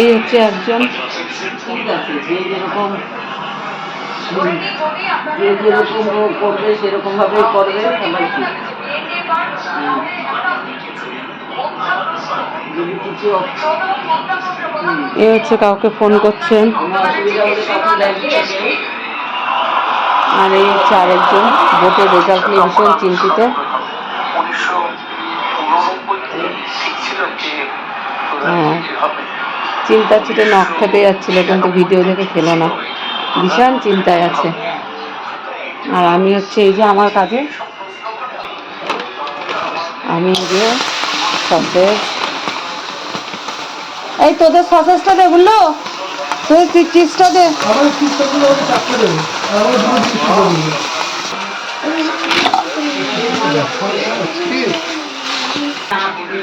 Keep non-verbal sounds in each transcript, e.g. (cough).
এই হচ্ছে একজন। ঠিক আছে যে যেরকম যে যেরকম করবে সেরকম ভাবে করবে সবাই ঠিক হুম, এ হচ্ছে কাউকে ফোন করছেন। আর এই হচ্ছে আরেকজন ভোটের রেজাল্ট নিয়ে ভীষণ চিন্তিত। চিন্তা ছিল নখ খেতে যাচ্ছিল, কিন্তু ভিডিও দেখে খেলো না। ভীষণ চিন্তায় আছে। আর আমি হচ্ছে এই যে আমার কাজে, আমি যে সসেজ এই তোদের সসেজটা দে বুঝলো তুই দে।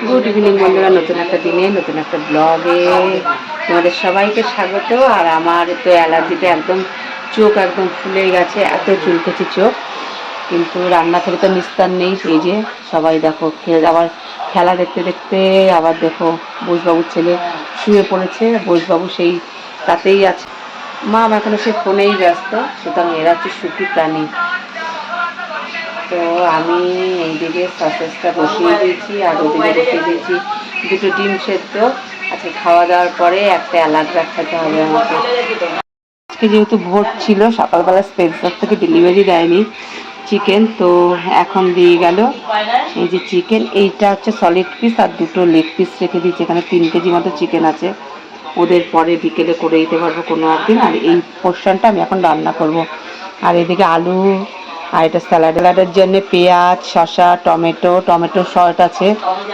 গুড ইভিনিং বন্ধুরা। নতুন একটা দিনে, নতুন একটা ব্লগে তোমাদের সবাইকে স্বাগত। আর আমার তো অ্যালার্জিতে একদম চোখ একদম ফুলে গেছে, এত চুলকেছে চোখ। কিন্তু রান্না থেকে তো নিস্তার নেই, এই যে সবাই দেখো আবার খেলা দেখতে দেখতে আবার দেখো বোসবাবুর ছেলে শুয়ে পড়েছে, বোসবাবু সেই তাতেই আছে। মা, আমার এখনও সে ফোনেই ব্যস্ত, সুতরাং এরা হচ্ছে সুখী প্রাণী। তো আমি এইদিকে সসেসটা বসিয়ে দিয়েছি আর ওদিকে বসিয়ে দিয়েছি দুটো ডিম সেদ্ধ। আচ্ছা খাওয়া দাওয়ার পরে একটা অ্যালার্ট খেতে হবে আমাকে। আজকে যেহেতু ভোট ছিল, সকালবেলা স্পেন্সার থেকে ডেলিভারি দেয়নি চিকেন, তো এখন দিয়ে গেল এই যে চিকেন। এইটা হচ্ছে সলিড পিস আর দুটো লেগ পিস রেখে দিয়েছি। এখানে তিন কেজি মতো চিকেন আছে। ওদের পরে বিকেলে করে দিতে পারব কোনো একদিন। আর এই পোর্শনটা আমি এখন রান্না করব। আর এদিকে আলু আর এটা স্যালাড। স্যালাডের জন্য পেঁয়াজ, শসা, টমেটো টমেটো শর্ট আছে।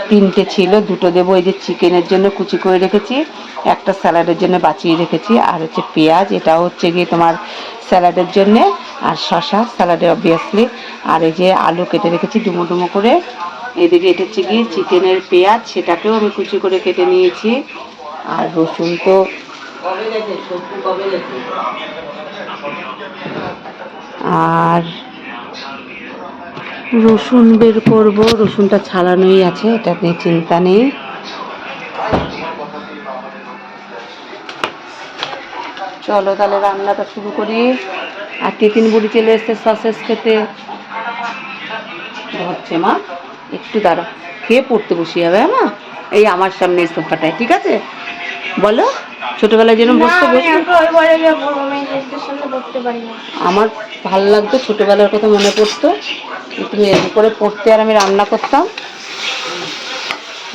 তিনটে ছিল, দুটো দেবো এই যে চিকেনের জন্য কুচি করে রেখেছি। একটা স্যালাডের জন্য বাঁচিয়ে রেখেছি। আর হচ্ছে পেঁয়াজ এটাও হচ্ছে গিয়ে তোমার স্যালাডের জন্য। আর শসা, স্যালাডে অবভিয়াসলি আর এই যে আলু কেটে রেখেছি ডুমো ডুমো করে। এদিকে এটা হচ্ছে গিয়ে চিকেনের পেঁয়াজ, সেটাকেও আমি কুচি করে কেটে নিয়েছি। আর রসুন তো আর রসুন বের করব। রসুনটা ছাড়ানোই আছে, এটা নিয়ে চিন্তা নেই। চলো তাহলে রান্নাটা শুরু করি। আর টিফিন বুড়ি চলে এসছে সসেস খেতে। ধরছে মা, একটু দাঁড়া খেয়ে পড়তে বসে যাবে হ্যাঁ মা? এই আমার সামনে সোফাটায়, ঠিক আছে? বলো। ছোটবেলায় যেরকম বসতে আমার ভালো লাগতো ছোটবেলার কথা মনে পড়তো। তুমি এর করে পড়তে আর আমি রান্না করতাম।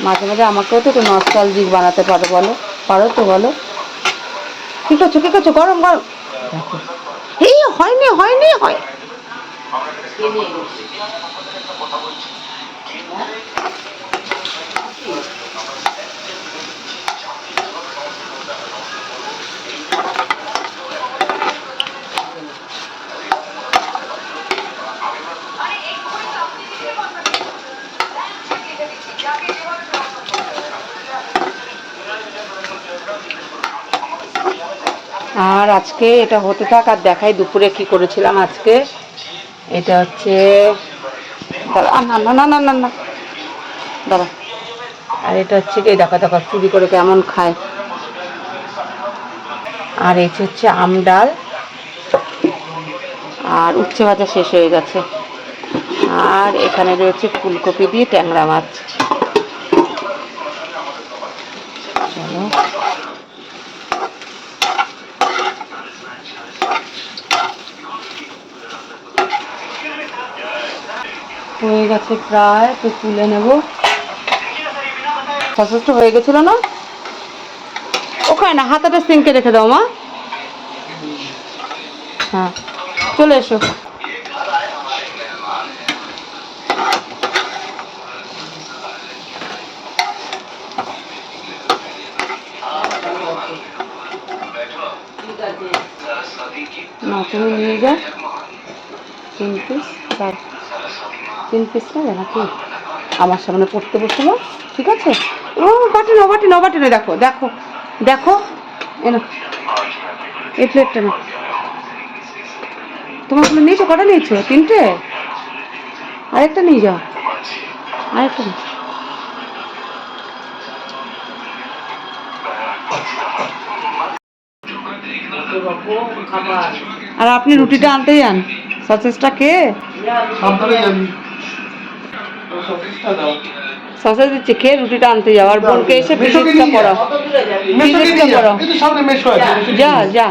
মাঝে মাঝে আমাকেও তো একটু নস্টালজিক বানাতে পারো বলো পারো তো বলো। ঠিক আছে ঠিক আছে গরম গরম। এই হয়নি হয়নি হয় আর আজকে এটা হতে থাক, আর দেখাই দুপুরে কি করেছিলাম আজকে। এটা হচ্ছে না না না না না না। দাঁড়া। আর এটা হচ্ছে কি দেখা দেখা, চুরি করে কেমন খায়। আর এই হচ্ছে আম ডাল। আর উচ্ছে ভাজা শেষ হয়ে গেছে। আর এখানে রয়েছে ফুলকপি দিয়ে ট্যাংরা মাছ। চলো। হয়ে গেছে প্রায়, তো তুলে নেব। সসেসটা হয়ে গেছিল না? ওখানে না, হাতাটা সিঙ্কে রেখে দাও, মা। হ্যাঁ চলে এসো। তুমি নিয়ে যাও। তিন পিস তিন পিস নাকি? আমার সামনে পড়তে বসল ঠিক আছে? ও, বাটি নো বাটি নো বাটি দেখো দেখো দেখো এনো এই প্লেটটা না তোমার কোনো নিয়েছো, কটা নিয়েছো? তিনটে? আরেকটা নিয়ে যাও, আরেকটা না আর আপনি রুটিটা আনতেই আন সসেসটা খেয়ে সসেস দিচ্ছে খেয়ে রুটিটা আনতে যাও আর বোনকে এসে ফিজিক্সটা। পড়াও। ফিজিক্সটা পড়াও। সামনে মেশো আছে যা যা।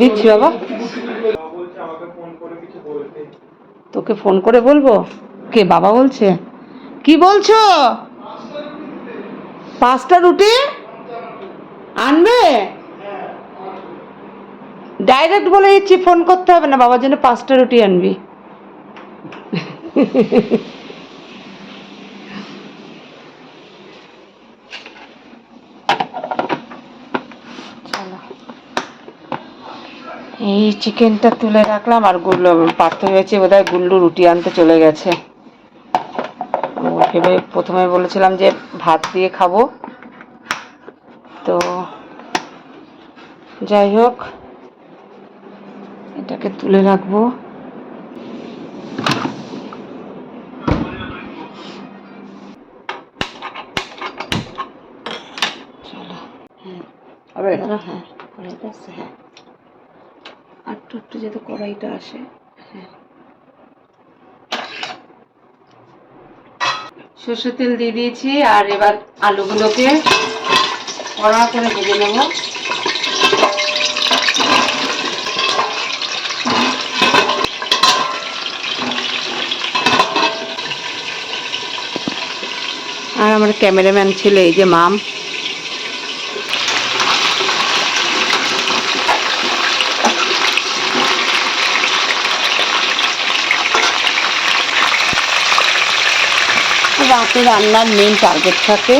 দিচ্ছি বাবা। তোকে ফোন করে বলব? কে বাবা বলছে? কি বলছো? পাঁচটা রুটি? আনবে? ডাইরেক্ট বলে দিচ্ছি ফোন করতে হবে না, বাবার জন্য পাঁচটা রুটি আনবি। এই চিকেনটা তুলে রাখলাম, আর গুল্লু পার্থ হয়েছে, বোধহয় গুল্লু রুটি আনতে চলে গেছে। ভেবে প্রথমে বলেছিলাম যে ভাত দিয়ে খাব। তো যাই হোক এটাকে তুলে রাখব। চলো। হ্যাঁ হ্যাঁ হ্যাঁ। একটু একটু যাতে কড়াইটা আসে। সর্ষের তেল দিয়ে দিয়েছি, আর এবার আলুগুলোকে কড়া করে ভেজে নেব। আর আমার ক্যামেরাম্যান ছিল, এই যে মাম। রাতে রান্নার মেন টার্গেট থাকে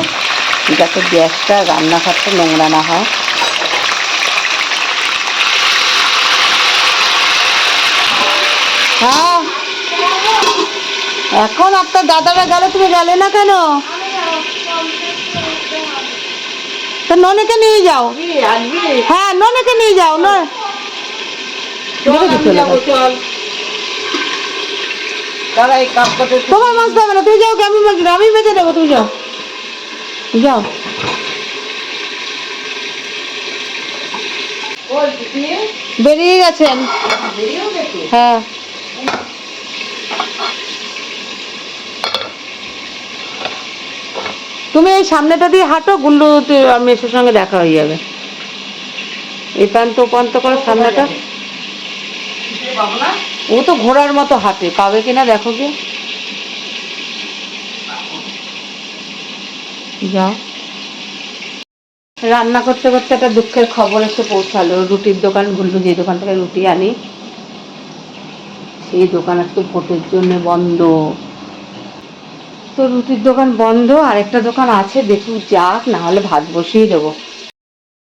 যাতে গ্যাসটা রান্নাঘরটা নোংরা না হয়। হ্যাঁ। এখন আপনার দাদারা গেলে তুমি গেলে না কেন? তো ননেকে নিয়ে যাও। হ্যাঁ ননেকে নিয়ে যাও না চল যাও। দাদা এই কাপ করতে তোমার মাছ দেবে না তুমি যাও আমি আমি বেঁচে দেবো তুমি যাও। যাও। বেরিয়ে গেছেন। হ্যাঁ। তুমি এই সামনেটা দিয়ে হাঁটো গুল্লু মেসোর সঙ্গে দেখা হয়ে যাবে। এই প্রান্ত প্রান্ত করে সামনেটা। পাবো ও তো ঘোড়ার মতো হাঁটে। পাবে কিনা দেখো কি যাও। রান্না করতে করতে একটা দুঃখের খবর এসে পৌঁছালো। রুটির দোকান গুল্লু যে দোকান থেকে রুটি আনি, সেই দোকান আজকে ভোটের জন্য বন্ধ। তো রুটির দোকান বন্ধ আর একটা দোকান আছে দেখুন যাক, না হলে ভাত বসিয়ে দেবো।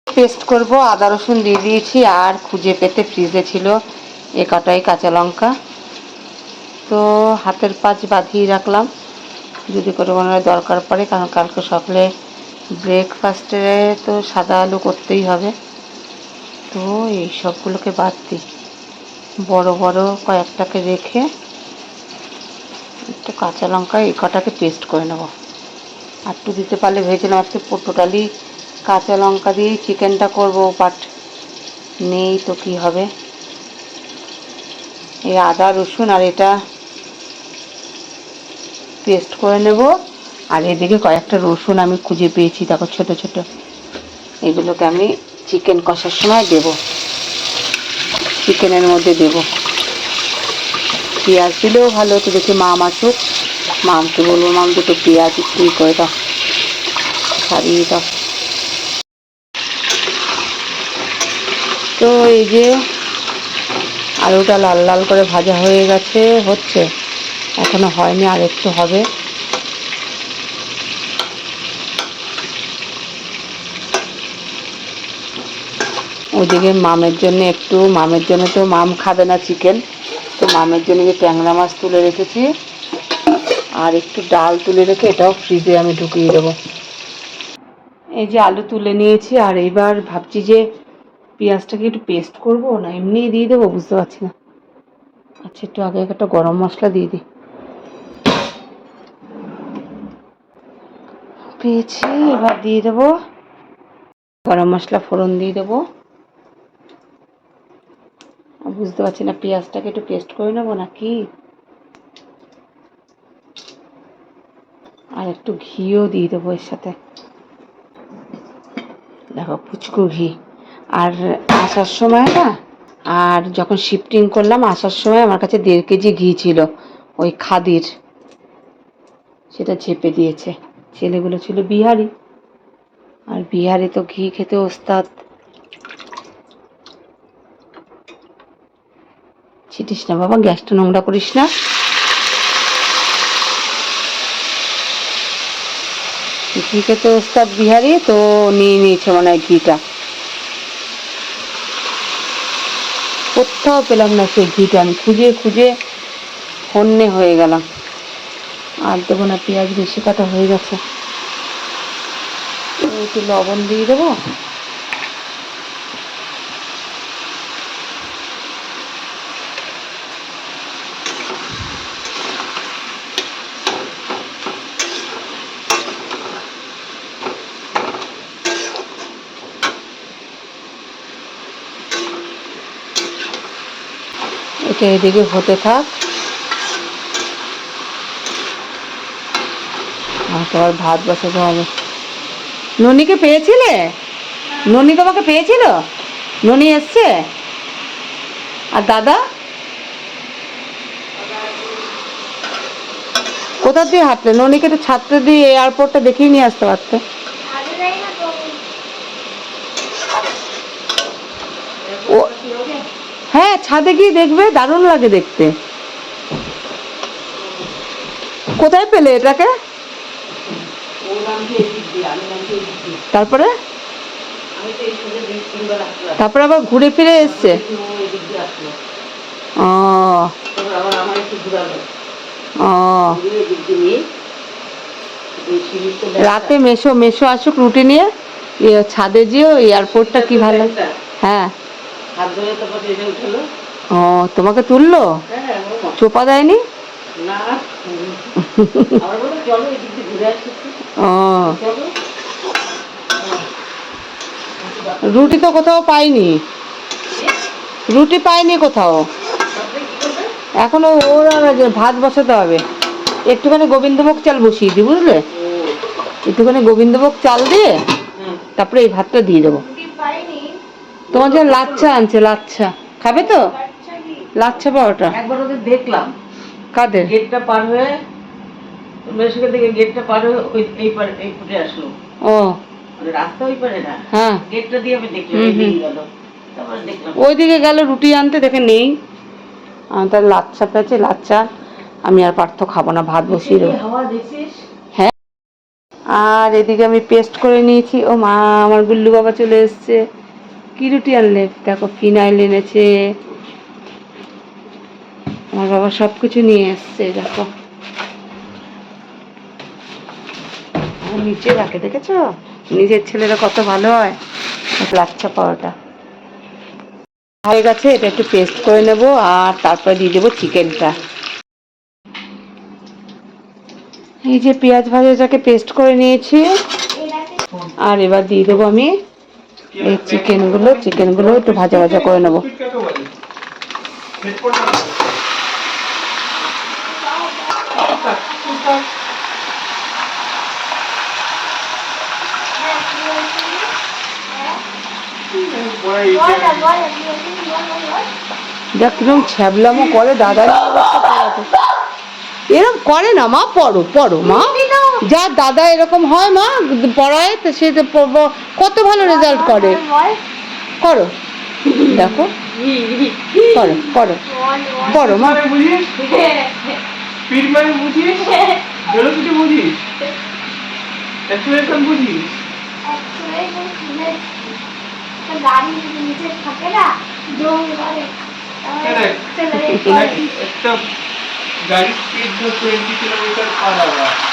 পেস্ট করব, আদা রসুন দিয়ে দিয়েছি, আর খুঁজে পেতে ফ্রিজে ছিল এ কাঁচা লঙ্কা। তো হাতের পাঁচ বাঁধিয়ে রাখলাম। যদি করে মনে হয় দরকার পড়ে, কারণ কালকে সকালে ব্রেকফাস্টে তো সাদা আলু করতেই হবে। তো এই সবগুলোকে বাদ দিই। বড় বড় কয়েকটাকে রেখে একটু কাঁচা লঙ্কা এই কটাকে পেস্ট করে নেব। একটু দিতে পারলে ভেবেছিলাম আজকে টোটালি কাঁচা লঙ্কা দিয়েই চিকেনটা করব। বাট নেই তো কি হবে? এই আদা, রসুন আর এটা পেস্ট করে নেব। আর এদিকে কয়েকটা রসুন আমি খুঁজে পেয়েছি, দেখো ছোট ছোট। এগুলোকে আমি চিকেন কষার সময় দেব। চিকেনের মধ্যে দেব। পেঁয়াজ দিলেও ভালো হতো, দেখি মাম আসুক। মামকে বলব, মাম, দুটো পেঁয়াজ একটু করে দাও, ছাড়িয়ে দাও। তো এই যে আলুটা লাল লাল করে ভাজা হয়ে গেছে, হচ্ছে। এখনও হয়নি, আর একটু হবে। ওদিকে মামের জন্য একটু, মামের জন্য তো মাম খাবে না চিকেন তো মামের জন্য যে ট্যাংরা মাছ তুলে রেখেছি, আর একটু ডাল তুলে রেখে এটাও ফ্রিজে আমি ঢুকিয়ে দেবো। এই যে আলু তুলে নিয়েছি, আর এবার ভাবছি যে পেঁয়াজটাকে একটু পেস্ট করব, না এমনিই দিয়ে দেবো, বুঝতে পারছি না। আচ্ছা একটু আগে একটা গরম মশলা দিয়ে দিই। পেয়েছি, এবার দিয়ে দেবো। গরম মশলা ফোড়ন দিয়ে দেবো। বুঝতে পারছি না, পেঁয়াজটাকে একটু পেস্ট করে নেব নাকি? আর একটু ঘিও দিয়ে দেবো এর সাথে। দেখো, পুচকু ঘি। আর আসার সময় না, আর যখন শিফটিং করলাম, আসার সময় আমার কাছে দেড় কেজি ঘি ছিল, ওই খাদির। সেটা চেপে দিয়েছে। ছেলেগুলো ছিল বিহারি। আর বিহারি তো ঘি খেতে ওস্তাদ। ছিটিস না বাবা, গ্যাসটা নোংরা করিস না। ঘি খেতে ওস্তাদ বিহারি, তো নিয়ে নিয়েছে মনে হয় ঘিটা। কোথাও পেলাম না সেই ঘিটা। আমি খুঁজে খুঁজে হন্যে হয়ে গেলাম। আর দেবো না, পেঁয়াজ বেশি কাটা হয়ে গেছে। একটু লবণ দিয়ে দেবো। এটা এদিকে হতে থাক। তোমার ভাত বসাতে হবে। ননিকে পেয়েছিলে? ননি তোমাকে পেয়েছিল? ননি এসছে? আর দাদা? কোথা দিয়ে হাঁটলে? ননিকে তো ছাত্র দিয়ে এয়ারপোর্টটা দেখিয়ে নিয়ে আসতে পারতে ও হ্যাঁ ছাদে গিয়ে দেখবে, দারুণ লাগে দেখতে। কোথায় পেলে এটাকে? তারপরে? তারপরে আবার ঘুরে ফিরে এসছে। ও। রাতে মেশো মেশো আসুক রুটি নিয়ে। ইয়ে ছাদে যেও, এয়ারপোর্টটা কি ভালো? হ্যাঁ। হাত ধরে তারপর এটা উঠল ও তোমাকে তুললো? হ্যাঁ। চোপা দেয়নি? না। চলো এদিক দিয়ে ঘুরে আসছি ও। রুটি তো কোথাও পাইনি। রুটি পাইনি কোথাও। এখনও ওর ভাত বসাতে হবে। একটুখানি গোবিন্দভোগ চাল বসিয়ে দিই বুঝলে? একটুখানি গোবিন্দভোগ চাল দিয়ে তারপরে এই ভাতটা দিয়ে দেবো। তোমার জন্য লাচ্ছা আনছে লাচ্ছা। খাবে তো? লাচ্ছা পাওয়াটা। একবার ওদের দেখলাম। কাদের? গেটটা পার হয়ে মেশিকে থেকে গেটটা পার হয়ে ওই এই পারে এই ফুটে আসলো। ও। মানে রাস্তা ওই পারে না। হ্যাঁ। গেটটা দিয়ে আমি দেখলাম। গেল। ওইদিকে গেল রুটি আনতে দেখে নেই। আমি তার লাচ্ছা পেয়েছে লাচ্ছা। আমি আর পার্থ খাব না ভাত বসিয়ে দেবো। দেখছিস? আর এদিকে আমি পেস্ট করে নিয়েছি। ও মা আমার গুল্লু বাবা চলে এসছে। কি রুটি আনলে দেখো, ফিনাইল এনেছে। আমার বাবা সব কিছু নিয়ে এসছে, দেখো। নিচে রাখে দেখেছ? নিজের ছেলেরা কত ভালো হয়। লাচ্ছা পাওয়াটা হয়ে গেছে এটা একটু পেস্ট করে নেব, আর তারপরে দিয়ে দেবো চিকেনটা এই যে পেঁয়াজ ভাজাটাকে পেস্ট করে নিয়েছি। আর এবার দিয়ে দেবো আমি এই চিকেনগুলো চিকেনগুলো একটু ভাজা ভাজা করে নেব। করে দাদা এরকম করে না মা, পড়ো পড়ো মা। যার দাদা এরকম হয় মা পড়ায় তো সে তো কত ভালো রেজাল্ট করে। করো। দেখো। করো করো। করো মা। গাড়ি speed twenty kilometre per hour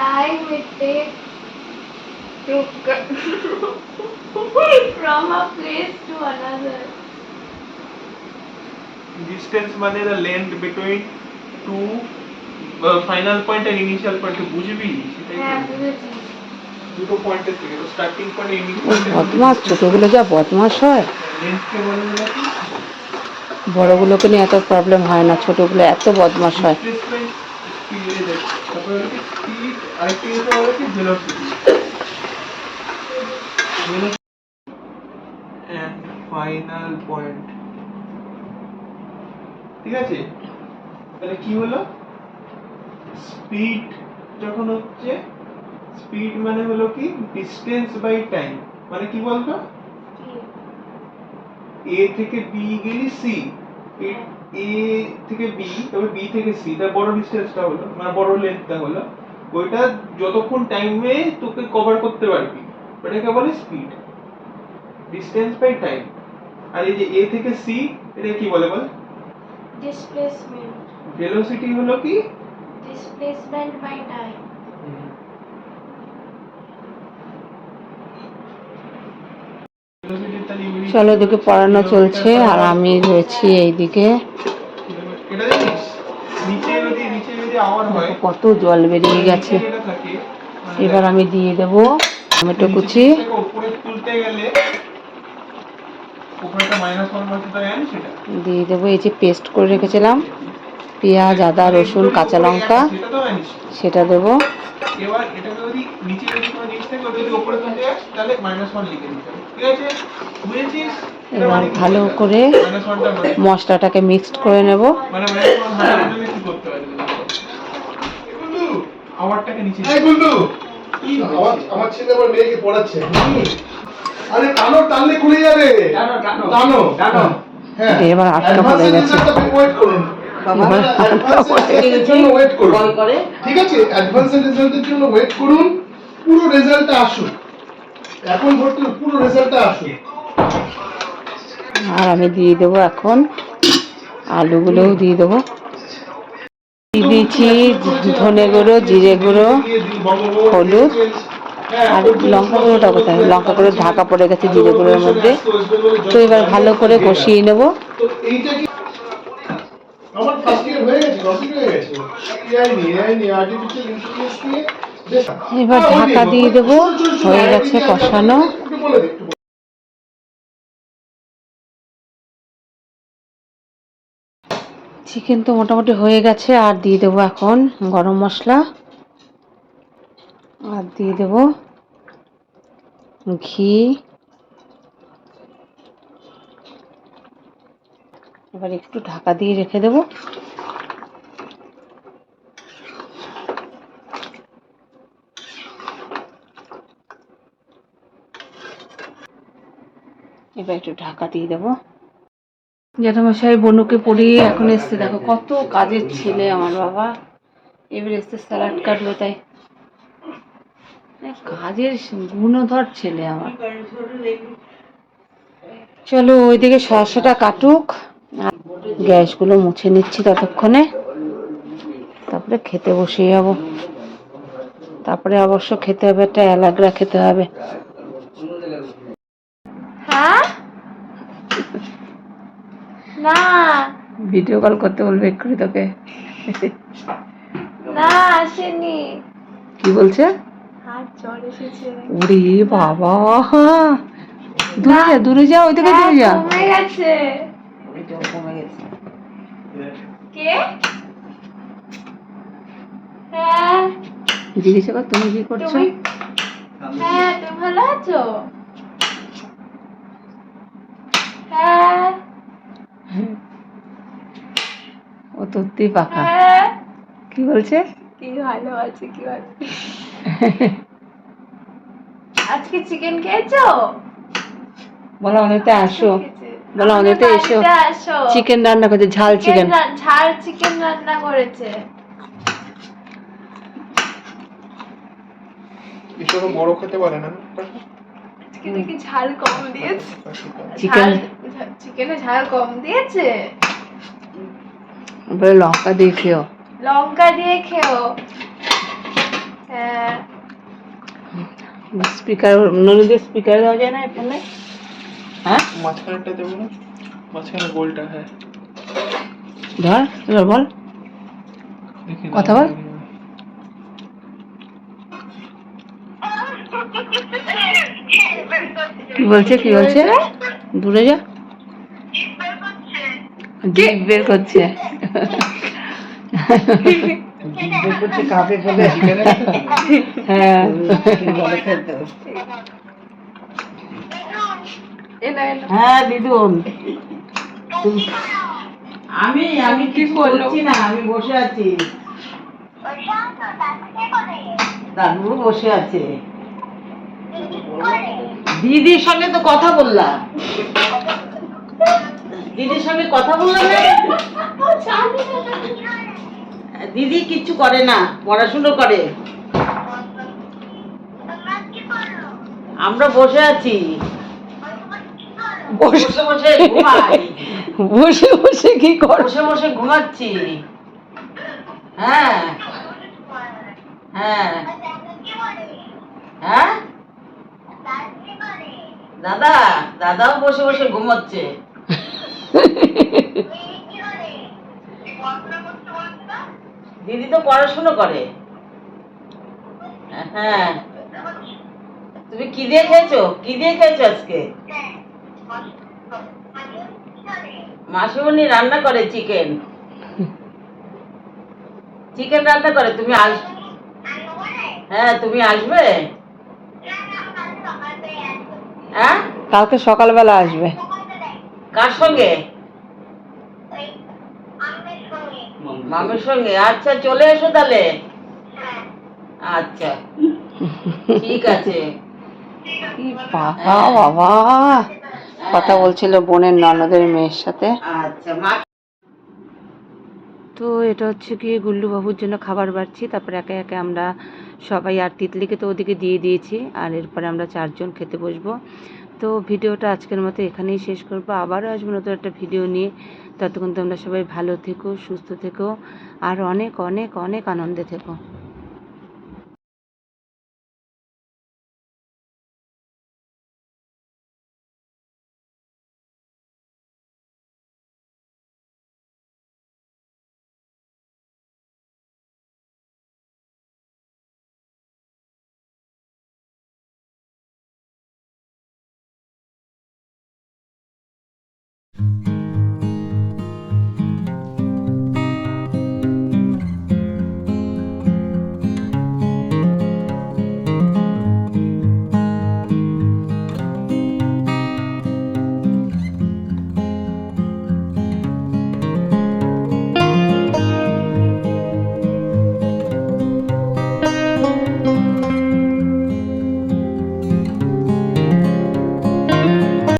time it takes to from a place to another. Distance মানে the length between two final point R initial point বুঝবি? হ্যাঁ তো। বুঝেছি। দুটো পয়েন্টের থেকে তো স্টার্টিং পয়েন্ট ওই বদমাস ছোটোগুলো যা বদমাস হয়। লেন্থকে বলে হলো বড়গুলোকে নিয়ে এত প্রবলেম হয় না ছোটোগুলো এত বদমাস হয়। আরেকটা জিনিস হলো কি? ফাইনাল পয়েন্ট ঠিক আছে? তাহলে কি হলো? স্পিড যখন হচ্ছে স্পিড মানে হলো কি? ডিস্টেন্স বাই টাইম মানে কি বলতো? এ থেকে বি গেলি সি এ থেকে বি তবে বি থেকে সি তার বড় ডিস্টেন্সটা হলো মানে বড় লেন্থটা হলো। ওইটা যতক্ষণ টাইমে তোকে কভার করতে পারবি ওটাকে বলে স্পিড ডিস্টেন্স বাই টাইম আর এই যে এ থেকে সি এটা কি বলে বল? Displacement. ভেলোসিটি হলো কি. Velocity তাহলে unit চলো এদিকে পড়ানো চলছে আর আমি রয়েছি এইদিকে এটা জানিস নিচে যদি নিচে যদি আওয়ার হয় কত জল বেরিয়ে গেছে। মানে এবার আমি দিয়ে দেবো টমেটো কুচি। দিয়ে দেবো এই যে পেস্ট করে রেখেছিলাম পেঁয়াজ আদা রসুন কাঁচা লঙ্কা সেটা দেবো। এবার এটাকে যদি নিচে যদি কোনো জিনিস থাকে ওটা যদি উপরে তুলতে যাস তাহলে মাইনাস ওয়ান লিখে দিতে হবে। ঠিক আছে? বুঝেছিস? এবার ভালো করে মানে মশলাটাকে মিক্সড করে নেব। মানে মাইনাস ওয়ান হান্ড্রেড করতে হবে বন্ধু আওয়ারটাকে নিচে এই গুন্ডু কি আমার আমার ছেলে আমার মেয়েকে পড়াচ্ছে। আরে টানো টানলে খুলে যাবে। টানো টানো। হ্যাঁ। এবার আটকা পড়ে গেছে। ওয়েট করুন। এবার আটকা পড়ে অ্যাডভান্সের জন্য ওয়েট করুন। ঠিক আছে? অ্যাডভান্সের রেজাল্টের জন্য ওয়েট করুন। পুরো রেজাল্টটা আসুক এখন ভর্তি পুরো রেজাল্টটা আসুক আর আমি দিয়ে দেবো এখন। আলুগুলোও দিয়ে দেবো। দিয়েছি ধনে গুঁড়ো জিরে গুঁড়ো হলুদ আর লঙ্কা গুঁড়োটা কোথায়? লঙ্কা গুঁড়ো ঢাকা পড়ে গেছে জিরে গুঁড়োর মধ্যে। তো এবার ভালো করে কষিয়ে নেব। এবার ঢাকা দিয়ে দেবো। হয়ে গেছে কষানো। চিকেন তো মোটামুটি হয়ে গেছে, আর দিয়ে দেবো এখন গরম মশলা। আর দিয়ে দেবো ঘি। এবার একটু ঢাকা দিয়ে রেখে দেবো। এবার একটু ঢাকা দিয়ে দেবো। জ্যাঠামশাই বনুকে পড়িয়ে এখন এসছে। দেখো, কত কাজের ছেলে আমার বাবা। এবার এসছে স্যালাড কাটবে তাই। কাজের গুণধর ছেলে আমার। চলো ওইদিকে শসাটা কাটুক। গ্যাসগুলো মুছে নিচ্ছি ততক্ষণে। তারপরে খেতে বসে যাব তারপরে অবশ্য খেতে হবে, একটা অ্যালাগ্রা খেতে হবে। হ্যাঁ? না। ভিডিও কল করতে বলবে এক্ষুনি তোকে। না আসেনি। কি বলছে? ওরে বাবা। দূরে যা দূরে যা ওই থেকে হ্যাঁ, দূরে যা। কমে গেছে। কমে গেছে কে? হ্যাঁ। জিজ্ঞেস কর তুমি কি করছ। হ্যাঁ তুমি ভালো আছো হ্যাঁ তোরতেই পাকা। হ্যাঁ। কি বলছে? কি ভালো আছে কি ভালো। আজকে চিকেন খেয়েছো? বলো আমাদেরতে আসো। বলো আমাদেরতে এসো। চিকেন রান্না করছে ঝাল চিকেন ঝাল চিকেন রান্না করেছে। এসব বড় খেতে পারে না। আজকে নাকি ঝাল কম দিয়েছে। চিকেন চিকেনে ঝাল কম দিয়েছে? বলে লঙ্কা দিয়ে খেও। লঙ্কা দিয়ে খেও। হ্যাঁ। স্পিকার নদীদের স্পিকার দেওয়া যায় না ফোনে হ্যাঁ? মাঝখানেরটা দেবো না? মাঝখানে গোলটা হ্যাঁ। ধর এবার বল। কথা বল। কি বলছে কি বলছে? দূরে যা। জিভ বের করছে। (laughs) হ্যাঁ। হ্যাঁ দিদুন। আমি আমি কি করছি না আমি বসে আছি। দাদু বসে আছে। দিদির সঙ্গে তো কথা বললাম। দিদির সঙ্গে কথা বললাম দিদি কিচ্ছু করে না পড়াশুনো করে। আমরা বসে আছি। বসে বসে ঘুমাই। বসে বসে কি কর বসে বসে ঘুমাচ্ছি। হ্যাঁ। হ্যাঁ। হ্যাঁ? দাদা দাদাও বসে বসে ঘুমাচ্ছে। দিদি তো পড়াশুনো করে। হ্যাঁ। তুমি কি দিয়ে খেয়েছো? কি দিয়ে খেয়েছো আজকে? মাসিমণি রান্না করে চিকেন। চিকেন রান্না করে তুমি আস হ্যাঁ তুমি আসবে? হ্যাঁ? কালকে সকালবেলা আসবে। কার সঙ্গে? মামের সঙ্গে। আচ্ছা চলে এসো তাহলে। আচ্ছা ঠিক আছে। বাবা বাবা। কথা বলছিল বোনের ননদের মেয়ের সাথে। আচ্ছা মা। তো এটা হচ্ছে গিয়ে গুল্লু বাবুর জন্য খাবার বাড়ছি তারপরে একে একে আমরা সবাই আর তিতলিকে তো ওদিকে দিয়ে দিয়েছি আর এরপরে আমরা চারজন খেতে বসবো। তো ভিডিওটা আজকের মতো এখানেই শেষ করব। আবারও আসব নতুন একটা ভিডিও নিয়ে। ততক্ষণ তোমরা সবাই ভালো থেকো, সুস্থ থেকো, আর অনেক অনেক অনেক আনন্দে থেকো।